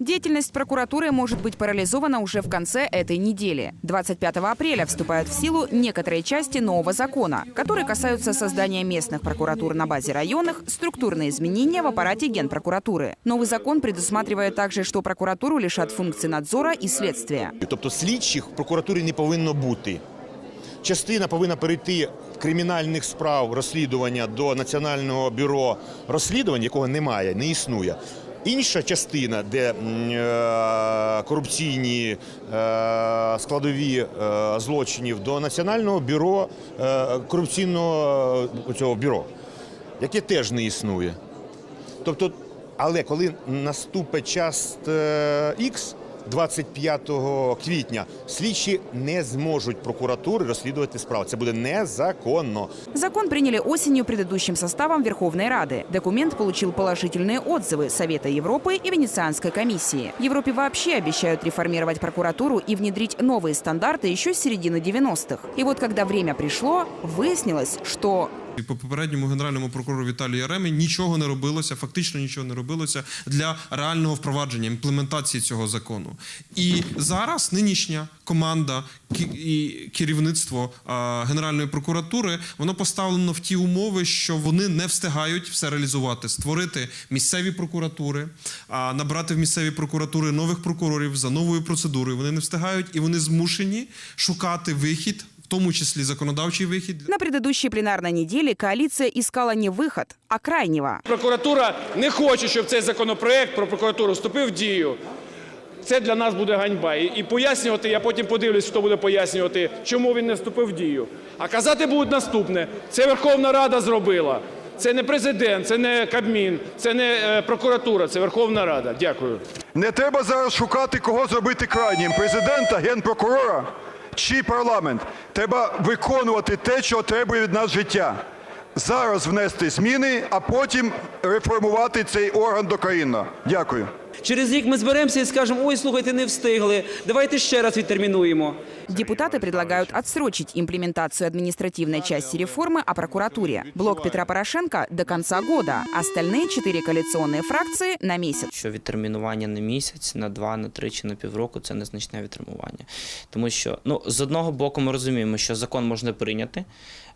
Деятельность прокуратуры может быть парализована уже в конце этой недели. 25 апреля вступают в силу некоторые части нового закона, которые касаются создания местных прокуратур на базе районных, структурные изменения в аппарате Генпрокуратуры. Новый закон предусматривает также, что прокуратуру лишат функций надзора и следствия. Тобто слідчих в прокуратурі не повинно бути. Частина повинна перейти кримінальних справ розслідування до Національного бюро розслідувань, якого немає, не існує. Інша частина, де е, корупційні е, складові е, злочинів, до Національного бюро корупційного цього бюро, яке теж не існує. Тобто, але коли наступить час X, 25 квітня, слідчі не зможуть прокуратури розслідувати справу. Це буде незаконно. Закон приняли осенью предыдущим составом Верховной Рады. Документ получил положительные отзывы Совета Европы и Венецианской комиссии. Европе вообще обещают реформировать прокуратуру и внедрить новые стандарты еще с середины 90-х. И вот когда время пришло, выяснилось, что І по попередньому генеральному прокурору Віталію Яремі нічого не робилося, фактично нічого не робилося для реального впровадження імплементації цього закону. І зараз нинішня команда і керівництво Генеральної прокуратури воно поставлено в ті умови, що вони не встигають все реалізувати, створити місцеві прокуратури, набрати в місцеві прокуратури нових прокурорів за новою процедурою. Вони не встигають і вони змушені шукати вихід, тому числі законодавчий вихід на предыдущей пленарной неделе коалиция искала не выход, а крайнего. Прокуратура не хоче, щоб цей законопроект про прокуратуру вступив в дію. Це для нас буде ганьба. І, пояснювати, я потім подивлюсь, хто буде пояснювати, чому він не вступив в дію. А казати будуть наступне: це Верховна Рада зробила. Це не президент, це не Кабмін, це не е, прокуратура, це Верховна Рада. Дякую. Не треба зараз шукати, кого зробити крайнім президента, генпрокурора чи парламент. Треба виконувати те, що требує від нас життя. Зараз внести зміни, а потім реформувати цей орган докорінно. Дякую. Через рік ми зберемося і скажемо: ой, слухайте, не встигли. Давайте ще раз відтермінуємо. Депутаты предлагают отсрочить имплементацию административной части реформы о прокуратуре. Блок Петра Порошенко до конца года. Остальные четыре коалиционные фракции на месяц. що відтермінування на місяць, на два, на три чи на півроку це незначне відтермінування. Тому що ну, з одного боку ми розуміємо, що закон можна прийняти,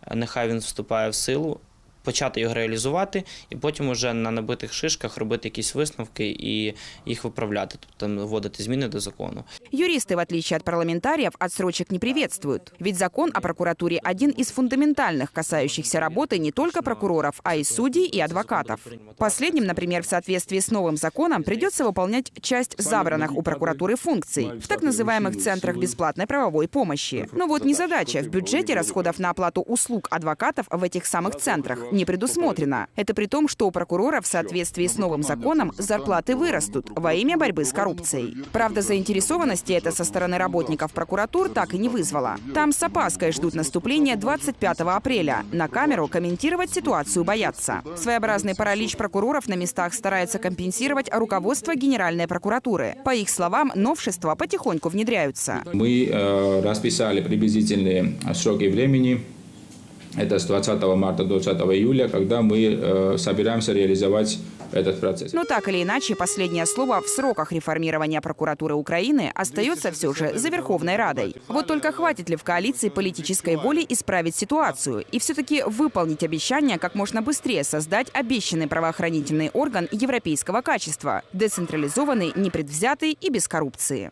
е, нехай він вступає в силу. Почати його реалізувати, і потім уже на набитих шишках робити якісь висновки і їх виправляти, тобто вводити зміни до закону. Юристы, в отличие от парламентариев, отсрочек не приветствуют. Ведь закон о прокуратуре один из фундаментальных, касающихся работы не только прокуроров, а и судей и адвокатов. Последним, например, в соответствии с новым законом придется выполнять часть забранных у прокуратуры функций в так называемых центрах бесплатной правовой помощи. Но вот незадача. В бюджете расходов на оплату услуг адвокатов в этих самых центрах не предусмотрено. Это при том, что у прокурора в соответствии с новым законом зарплаты вырастут во имя борьбы с коррупцией. Правда, заинтересованности это со стороны работников прокуратур так и не вызвало. Там с опаской ждут наступления 25 апреля. На камеру комментировать ситуацию боятся. Своеобразный паралич прокуроров на местах старается компенсировать руководство Генеральной прокуратуры. По их словам, новшества потихоньку внедряются. Мы э, расписали приблизительные сроки времени. Это с 20 марта до 20 июля, когда мы э, собираемся реализовать этот процесс. Но так или иначе, последнее слово в сроках реформирования прокуратуры Украины остается все же за Верховной Радой. Вот только хватит ли в коалиции политической воли исправить ситуацию и все-таки выполнить обещание как можно быстрее создать обещанный правоохранительный орган европейского качества, децентрализованный, непредвзятый и без коррупции.